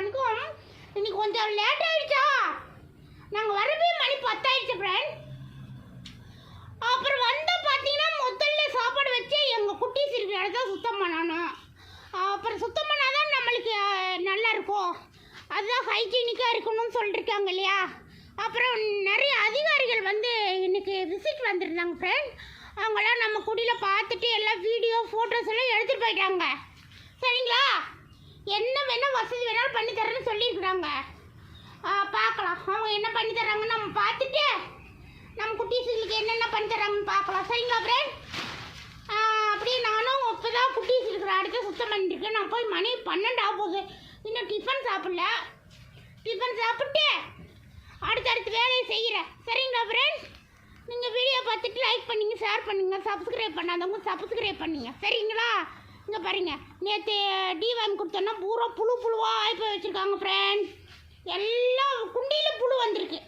பண்ணிக்கும் இன்னைக்கு கொஞ்சம் லேட் ஆயிடுச்சா? நாங்கள் வரவே மணி பத்தாயிடுச்சு ஃப்ரெண்ட் அப்புறம் வந்து பார்த்தீங்கன்னா முதல்ல சாப்பாடு வச்சு எங்கள் குட்டீஸ் இருக்கிற இடத்த சுத்தம் பண்ணணும். அப்புறம் சுத்தம் பண்ணால் தான் நம்மளுக்கு நல்லா இருக்கும். அதுதான் ஹைஜீனிக்காக இருக்கணும்னு சொல்லியிருக்காங்க இல்லையா? அப்புறம் நிறைய அதிகாரிகள் வந்து இன்னைக்கு விசிட் வந்திருந்தாங்க ஃப்ரெண்ட் அவங்களாம் நம்ம குடியில் பார்த்துட்டு எல்லாம் வீடியோ ஃபோட்டோஸ் எல்லாம் எடுத்துகிட்டு போயிட்டாங்க. சரிங்களா? வசதி வேணாலும் பண்ணி தரேன்னு சொல்லியிருக்கிறாங்க. பார்க்கலாம். அவங்க என்ன பண்ணி தர்றாங்கன்னு நம்ம பார்த்துட்டு நம்ம குட்டீஸுகளுக்கு என்னென்ன பண்ணி தர்றாங்கன்னு பார்க்கலாம். சரிங்களா ஃப்ரெண்ட் அப்படியே நானும் இப்போ தான் குட்டீஸ் இருக்கிற அடுத்த சுத்தம் பண்ணிட்டுருக்கேன் நான் போய் மணி பன்னெண்டு ஆக போகுது. இன்னும் டிஃபன் சாப்பிடல. டிஃபன் சாப்பிட்டு அடுத்தடுத்து வேலையை செய்கிறேன். சரிங்களா ஃப்ரெண்ட்ஸ் நீங்கள் வீடியோ பார்த்துட்டு லைக் பண்ணுங்கள் ஷேர் பண்ணுங்க சப்ஸ்கிரைப் பண்ணாதவங்க சப்ஸ்கிரைப் பண்ணுங்க. சரிங்களா? இருக்குது பாருங்கள் நேற்று டீ வாங்கி கொடுத்தோன்னா பூரா புழு புழுவாக ஆகி போய் வச்சுருக்காங்க ஃப்ரெண்ட்ஸ் எல்லாம் குண்டியிலும் புழு வந்திருக்கு.